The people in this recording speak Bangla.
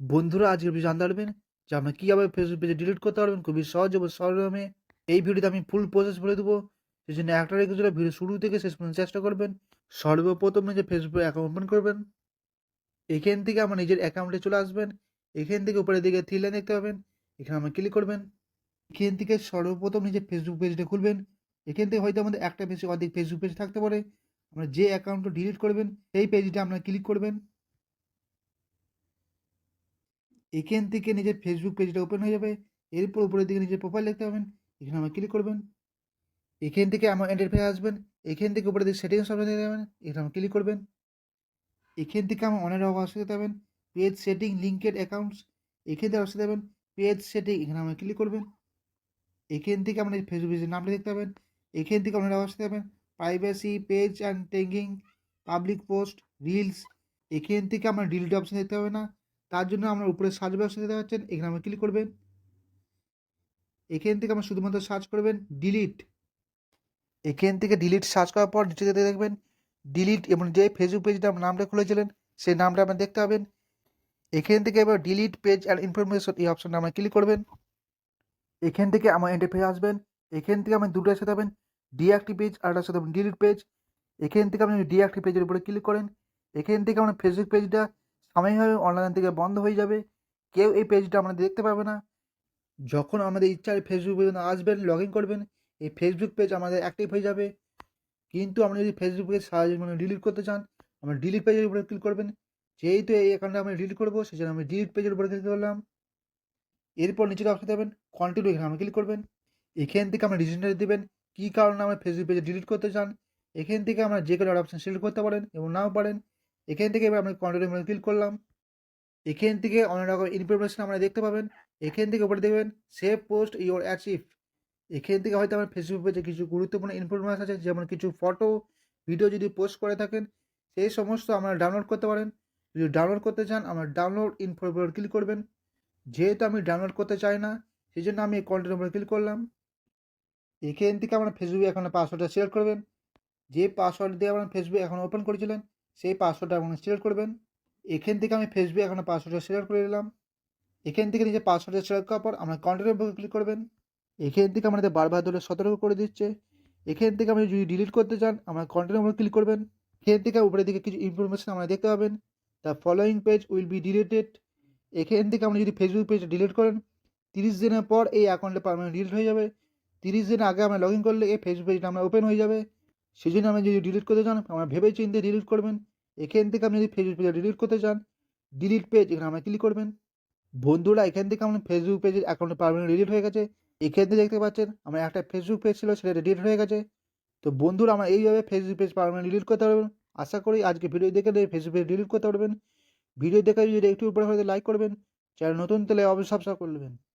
বন্ধুরা আজকের ভিডিও জানতে পারবেন যে আপনার কীভাবে ফেসবুক পেজে ডিলিট করতে পারবেন, খুবই সহজ এবং সরলমে এই ভিডিওতে আমি ফুল প্রসেস বলে দেবো। সেই জন্য একটা রেখেছিল ভিডিও শুরু থেকে শেষ পর্যন্ত চেষ্টা করবেন। সর্বপ্রথম নিজের ফেসবুক অ্যাকাউন্ট ওপেন করবেন, এখান থেকে আমার নিজের অ্যাকাউন্টে চলে আসবেন। এখান থেকে উপরের দিকে থ্রি লাইন দেখতে পাবেন। এখানে আমার ক্লিক করবেন। এখান থেকে সর্বপ্রথম নিজের ফেসবুক পেজটা খুলবেন। এখান থেকে হয়তো আমাদের একটা বেশি অধিক ফেসবুক পেজ থাকতে পারে। আমরা যে অ্যাকাউন্টটা ডিলিট করবেন, সেই পেজটা আপনারা ক্লিক করবেন। এখান থেকে নিজের ফেসবুক পেজটা ওপেন হয়ে যাবে। এরপর উপরের দিকে নিজের প্রোফাইল দেখতে পাবেন। এখানে আমার ক্লিক করবেন। এখান থেকে আমার এন্টারফেস আসবেন। এখান থেকে উপরের দিকে সেটিংস অপশন দেখতে পাবেন এখানে আমার ক্লিক করবেন। এখান থেকে আমার অনেক অবস্থা দেখতে পাবেন পেজ সেটিং লিঙ্কেড অ্যাকাউন্টস এখান থেকে অবস্থা দেবেন পেজ সেটিং এখানে আমার ক্লিক করবেন। এখান থেকে আপনার ফেসবুক পেজের নামটা দেখতে পাবেন। এখান থেকে অনেক অবস্থা দেবেন privacy page and tagging public post reels এখান থেকে আমরা ডিলিট অপশন দেখতে হবে না। তার জন্য আমরা উপরে সার্চ ব্যবস্থা দেখতে পাচ্ছেন এখানে আমরা ক্লিক করবেন। এখান থেকে আমরা শুধুমাত্র সার্চ করবেন ডিলিট এখান থেকে ডিলিট সার্চ করার পর নিচে যেতে দেখবেন ডিলিট এবং যে ফেসবুক পেজটা আপনার নামটা খুলেছিলেন, সেই নামটা আপনার দেখতে পাবেন। এখান থেকে এবার ডিলিট পেজ অ্যান্ড ইনফরমেশন এই অপশনটা আমরা ক্লিক করবেন। এখান থেকে আমার এন্টারফেস আসবেন। এখান থেকে আমি দুটো সাথে পাবেন ডিঅ্যাক্টিভ পেজ আর সাথে ডিলিট পেজ এখান থেকে আপনি ডিঅ্যাক্টিভ পেজের উপরে ক্লিক করেন। এখান থেকে আমার ফেসবুক পেজটা সাময়িকভাবে অনলাইন থেকে বন্ধ হয়ে যাবে। কেউ এই পেজটা আমাদের দেখতে পাবে না। যখন আমাদের ইচ্ছায় ফেসবুক পেজে আসবেন লগ ইন করবেন, এই ফেসবুক পেজ আমাদের অ্যাক্টিভ হয়ে যাবে। কিন্তু আপনি যদি ফেসবুক পেজ সারাদিন মানে ডিলিট করতে চান, আমরা ডিলিট পেজের উপরে ক্লিক করবেন। যেহেতু এই অ্যাকাউন্টটা আমরা ডিলিট করব সেই জন্য আমি ডিলিট পেজের উপরে ক্লিক করলাম। এরপর নিচে অপশন দেবেন কন্টিনিউ এখানে আমরা ক্লিক করবেন। এখান থেকে আমরা রিজনটা দেবেন, কী কারণে আমরা ফেসবুক পেজে ডিলিট করতে চান। এখান থেকে আমরা যে কোনো অপশন সিলেক্ট করতে পারেন এবং নাও পারেন। এখান থেকে এবার আমরা কন্টিনিউ ক্লিক করলাম। এখান থেকে অনেক রকম ইনফরমেশন আমরা দেখতে পাবেন। এখান থেকে উপরে দেখবেন সেভ পোস্ট ইউর অ্যাচিভ এখান থেকে হয়তো আমার ফেসবুক পেজে কিছু গুরুত্বপূর্ণ ইনফরমেশন আছে, যেমন কিছু ফটো ভিডিও যদি পোস্ট করে থাকেন, সেই সমস্ত আমরা ডাউনলোড করতে পারেন। যদি ডাউনলোড করতে চান আমার ডাউনলোড ইনফরমেশন ক্লিক করবেন। যেহেতু আমি ডাউনলোড করতে চাই না, সেই জন্য আমি কন্টেন্ট উপরে ক্লিক করলাম। এখান থেকে আমার ফেসবুক অ্যাকাউন্টের পাসওয়ার্ডটা সিলেক্ট করবেন। যে পাসওয়ার্ড দিয়ে আমার ফেসবুক অ্যাকাউন্ট ওপেন করেছিলেন সেই পাসওয়ার্ডটা আপনারা সিলেক্ট করবেন। এখান থেকে আমি ফেসবুক এখন পাসওয়ার্ডটা সিলেক্ট করে নিলাম। এখান থেকে নিজের পাসওয়ার্ডটা সিলেক্ট করার পর আমরা কন্টিনিউ ক্লিক করবেন। এখান থেকে আমাদের বারবার ধরে সতর্ক করে দিচ্ছে। এখান থেকে আপনি যদি ডিলিট করতে চান, আমরা কন্টিনিউ ক্লিক করবেন। এখান থেকে উপরের দিকে কিছু ইনফরমেশন আমরা দেখতে পাবেন। The following page will be deleted এখান থেকে আপনি যদি ফেসবুক পেজ ডিলিট করেন, তিরিশ দিনের পর এই অ্যাকাউন্টে পারমানেন্ট ডিলিট হয়ে যাবে। তিরিশ দিন আগে আমরা লগ ইন করলে এই ফেসবুক পেজটা আমরা ওপেন হয়ে যাবে। সেই জন্য আপনি যদি ডিলিট করতে চান আমরা ভেবে চিন্তে ডিলিট করবেন। এখান থেকে আপনি যদি ফেসবুক পেজে ডিলিট করতে চান ডিলিট পেজ এখানে আমরা ক্লিক করবেন। বন্ধুরা, এখান থেকে আমার ফেসবুক পেজের অ্যাকাউন্টে পারমানেন্ট ডিলিট হয়ে গেছে। এখান থেকে দেখতে পাচ্ছেন, আমার একটা ফেসবুক পেজ ছিল, সেটা ডিলিট হয়ে গেছে। তো বন্ধুরা, আমরা এইভাবে ফেসবুক পেজ পারমানেন্ট ডিলিট করতে পারবেন। আশা করি আজকে ভিডিও দেখে ফেসবুক পেজ ডিলিট করতে পারবেন। ভিডিও দেখে যদি একটু উপরে হলে লাইক করবেন। চ্যানেল নতুন, তাহলে অবশ্যই সাবস্ক্রাইব করবেন